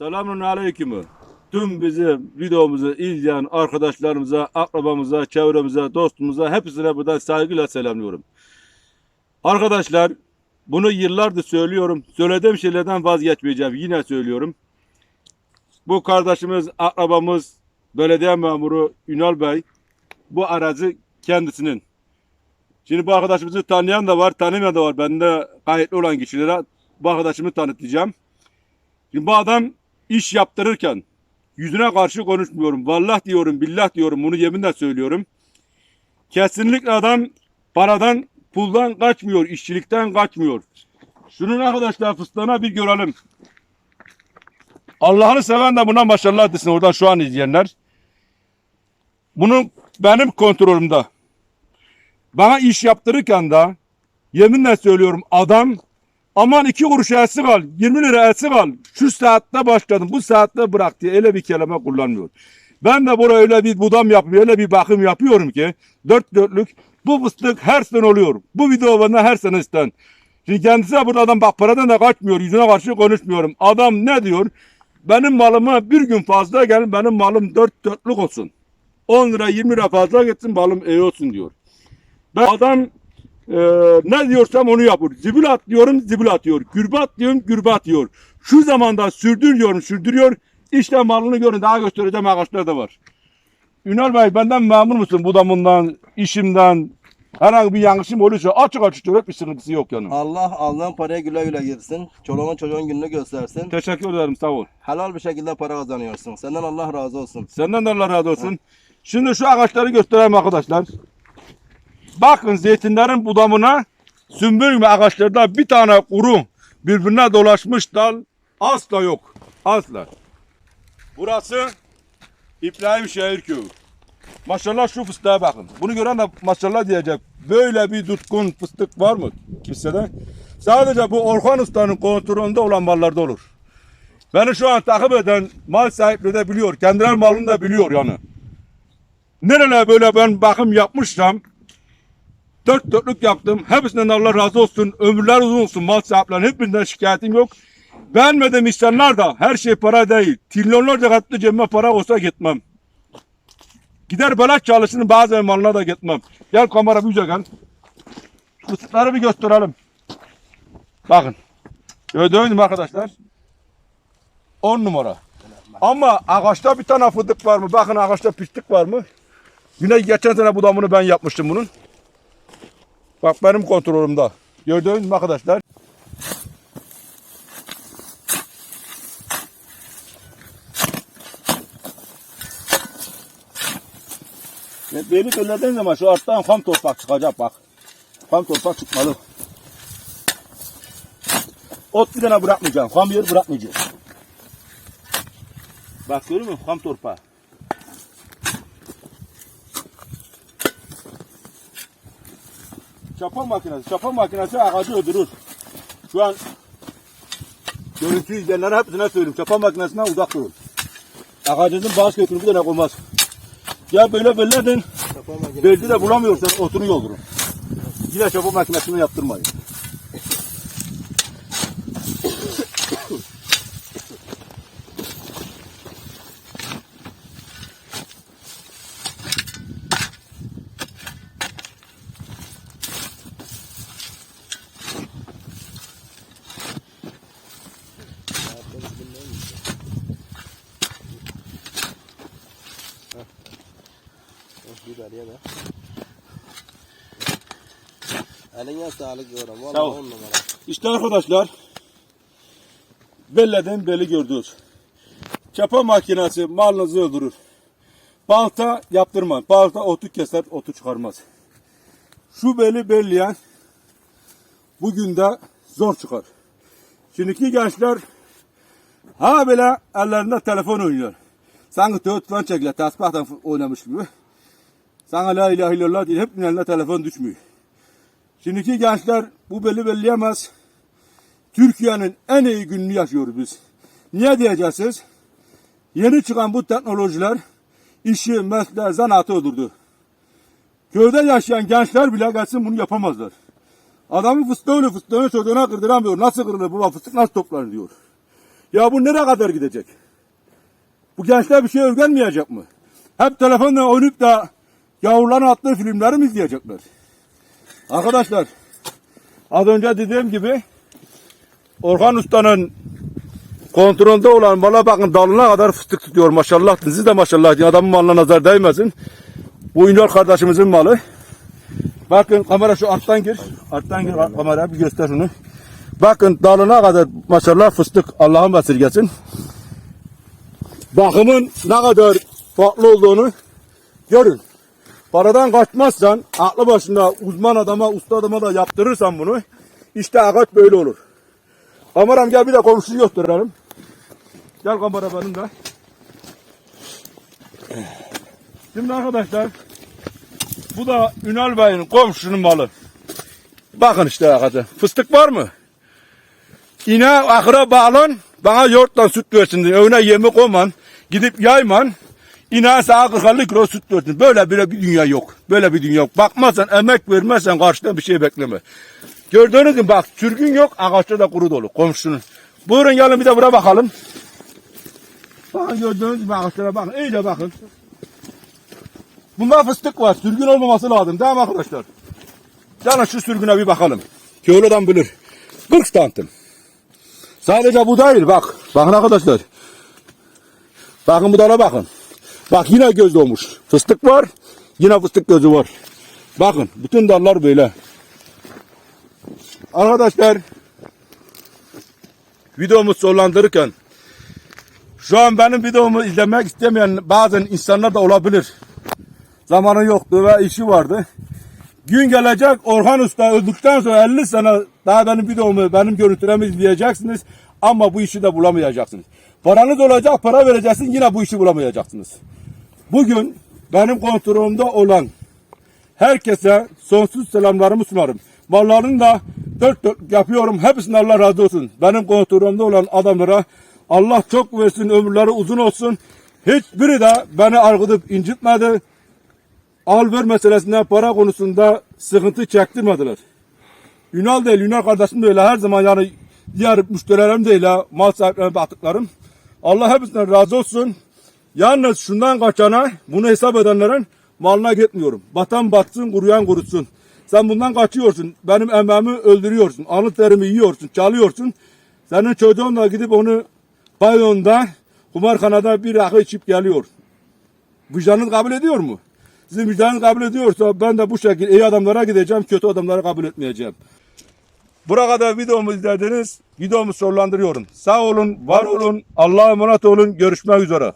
Selamun aleyküm. Tüm bizim videomuzu izleyen arkadaşlarımıza, akrabamıza, çevremize, dostumuza hepsine buradan saygıyla selamlıyorum. Arkadaşlar bunu yıllardır söylüyorum. Söylediğim şeylerden vazgeçmeyeceğim. Yine söylüyorum. Bu kardeşimiz, akrabamız, belediye memuru Ünal Bey bu arazi kendisinin. Şimdi bu arkadaşımızı tanıyan da var, tanımayan da var. Bende kayıtlı olan kişilere bu arkadaşımı tanıtacağım. Şimdi bu adam iş yaptırırken yüzüne karşı konuşmuyorum. Vallah diyorum, billah diyorum. Bunu yeminle söylüyorum. Kesinlikle adam paradan, puldan kaçmıyor, işçilikten kaçmıyor. Şunun arkadaşlar fıstığına bir görelim. Allah'ını seven de buna başarılar desin oradan şu an izleyenler. Bunun benim kontrolümde. Bana iş yaptırırken de yeminle söylüyorum adam aman iki kuruş elsi kal 20 lira elsi kal şu saatte başladım bu saatte bırak diye öyle bir kelime kullanmıyor. Ben de buraya öyle bir budam yapıyorum öyle bir bakım yapıyorum ki dört dörtlük bu fıstık her sene oluyor. Bu video bana her sene isten. Şimdi kendisi burada adam bak paradan da kaçmıyor yüzüne karşı konuşmuyorum. Adam ne diyor? Benim malıma bir gün fazla gelin benim malım dört dörtlük olsun. 10 lira 20 lira fazla gitsin balım iyi olsun diyor. Ben adam e, ne diyorsam onu yapıyor. Zibil at diyorum zibil atıyor. Gürbe at diyorum gürbe atıyor. Şu zamanda sürdür diyorum sürdürüyor. İşte malını görün daha göstereceğim ağaçlar da var. Ünal Bey benden memnun musun budamından, işimden, herhangi bir yanlışım olursa açık açık söyle bir sıkıntısı yok yani. Allah aldığın paraya güle güle girsin. Çoluğun çocuğun gününü göstersin. Teşekkür ederim sağ ol. Helal bir şekilde para kazanıyorsun. Senden Allah razı olsun. Senden de Allah razı olsun. Şimdi şu ağaçları göstereyim arkadaşlar. Bakın zeytinlerin budamına sümbül gibi ağaçlarda bir tane kuru birbirine dolaşmış dal asla yok. Asla. Burası İbrahim Şehir Köyü. Maşallah şu fıstığa bakın. Bunu gören de maşallah diyecek. Böyle bir tutkun fıstık var mı kimsede? Sadece bu Orhan Usta'nın kontrolünde olan mallarda olur. Beni şu an takip eden mal sahipleri de biliyor. Kendileri malını da biliyor yani. Nerelere böyle ben bakım yapmışsam dört dörtlük yaptım. Hepsinden Allah razı olsun. Ömürler uzun olsun mal sahiplerinin. Hepsinden şikayetim yok. Beğenmediğim insanlar da her şey para değil. Trilyonlarca katlı cebime para olsa gitmem. Gider belaş çalışırım bazen malına da gitmem. Gel kamera bir gel. Fıstıkları bir gösterelim. Bakın. Gördünüz mü arkadaşlar? 10 numara. Ama ağaçta bir tane fındık var mı? Bakın ağaçta pislik var mı? Yine geçen sene budamını ben yapmıştım bunun. Bak benim kontrolümde. Gördünüz mü arkadaşlar? Beni söylediğin zaman şu alttan ham toprak çıkacak bak. Ham toprak çıkmalı. Ot bir tane bırakmayacağım. Ham yer bırakmayacağım. Bak görüyor musun? Ham torpa. Çapa makinesi. Çapa makinesi ağacı öldürür. Şu an görüntü izleyenlere hepsine söyleyeyim. Çapa makinesinden uzak durun. Ağacınızın bazı kökünü bir tane koymaz. Ya böyle belledin. Belki de bulamıyorsan otunu yoldurun. Yine çapa makinesini yaptırmayın. Biberiye de. Eline sağlık yorum. Sağ ol. on numara. İşte arkadaşlar belleden beli gördünüz. Çapa makinesi malınızı öldürür. Balta yaptırma. Balta otu keser, otu çıkarmaz. Şu beli belleyen bugün de zor çıkar. Şimdiki gençler ha böyle ellerinde telefon oynuyor. Sanki tövbe falan çekiyor. Tasbihten oynamış gibi. Sana la ilahe illallah diye hep eline telefon düşmüyor. Şimdiki gençler bu belli belleyemez. Türkiye'nin en iyi gününü yaşıyoruz biz. Niye diyeceksiniz? Yeni çıkan bu teknolojiler işi, mesleği, zanaatı öldürdü. Köyde yaşayan gençler bile gelsin bunu yapamazlar. Adamın fıstığını fıstığını çocuğuna kırdıramıyor. Nasıl kırılır baba fıstık nasıl toplanır diyor. Ya bu nereye kadar gidecek? Bu gençler bir şey öğrenmeyecek mi? Hep telefonla oynayıp da yavruların attığı filmleri mi izleyecekler? Arkadaşlar az önce dediğim gibi Orhan Usta'nın kontrolde olan mala bakın dalına kadar fıstık tutuyor maşallah. Siz de maşallah. Adamın malına nazar değmesin. Bu Ünal kardeşimizin malı. Bakın kamera şu alttan gir. Alttan gir kamera bir göster şunu. Bakın dalına kadar maşallah fıstık Allah'ın esirgesin. Bakımın ne kadar farklı olduğunu görün. Paradan kaçmazsan, aklı başında uzman adama, usta adama da yaptırırsan bunu, işte ağaç böyle olur. Kameram gel bir de komşuyu gösterelim. Gel kamera benim de. Şimdi arkadaşlar, bu da Ünal Bey'in komşunun malı. Bakın işte ağacı. Fıstık var mı? İne ahıra bağlan, bana yoğurtla süt versin. Öğüne yemi koyman, gidip yayman, İnan sana 40 kilo süt versin. Böyle bir, bir dünya yok. Böyle bir dünya yok. Bakmazsan, emek vermezsen karşıdan bir şey bekleme. Gördüğünüz gibi bak sürgün yok, ağaçta da kuru dolu komşunun. Buyurun gelin bir de buraya bakalım. Bakın gördüğünüz gibi ağaçlara bakın, iyice bakın. Bunda fıstık var, sürgün olmaması lazım değil mi arkadaşlar? Gelin şu sürgüne bir bakalım. Köylü adam bilir. 40 santim. Sadece bu değil bak. Bakın arkadaşlar. Bakın bu dala bakın. Bak yine göz olmuş. Fıstık var. Yine fıstık gözü var. Bakın bütün dallar böyle. Arkadaşlar videomu sonlandırırken şu an benim videomu izlemek istemeyen bazı insanlar da olabilir. Zamanı yoktu ve işi vardı. Gün gelecek Orhan Usta öldükten sonra 50 sene daha benim videomu, benim görüntülerimi izleyeceksiniz. Ama bu işi de bulamayacaksınız. Paranız olacak, para vereceksin yine bu işi bulamayacaksınız. Bugün benim kontrolümde olan herkese sonsuz selamlarımı sunarım. Mallarını da dört dört yapıyorum. Hepsinden Allah razı olsun. Benim kontrolümde olan adamlara Allah çok versin, ömürleri uzun olsun. Hiçbiri de beni argıdıp incitmedi. Al ver meselesinde para konusunda sıkıntı çektirmediler. Ünal değil, Ünal kardeşim de öyle her zaman yani diğer müşterilerim de mal sahiplerine baktıklarım. Allah hepsinden razı olsun. Yalnız şundan kaçana, bunu hesap edenlerin malına gitmiyorum. Batan batsın, kuruyan kurusun. Sen bundan kaçıyorsun. Benim emeğimi öldürüyorsun. Anı terimi yiyorsun, çalıyorsun. Senin çocuğun da gidip onu pavyonda, kumarhanada bir rakı içip geliyor. Vicdanınız kabul ediyor mu? Sizin vicdanınız kabul ediyorsa ben de bu şekilde iyi adamlara gideceğim, kötü adamları kabul etmeyeceğim. Buraya kadar videomu izlediniz. Videomu sonlandırıyorum. Sağ olun, var olun, Allah'a emanet olun. Görüşmek üzere.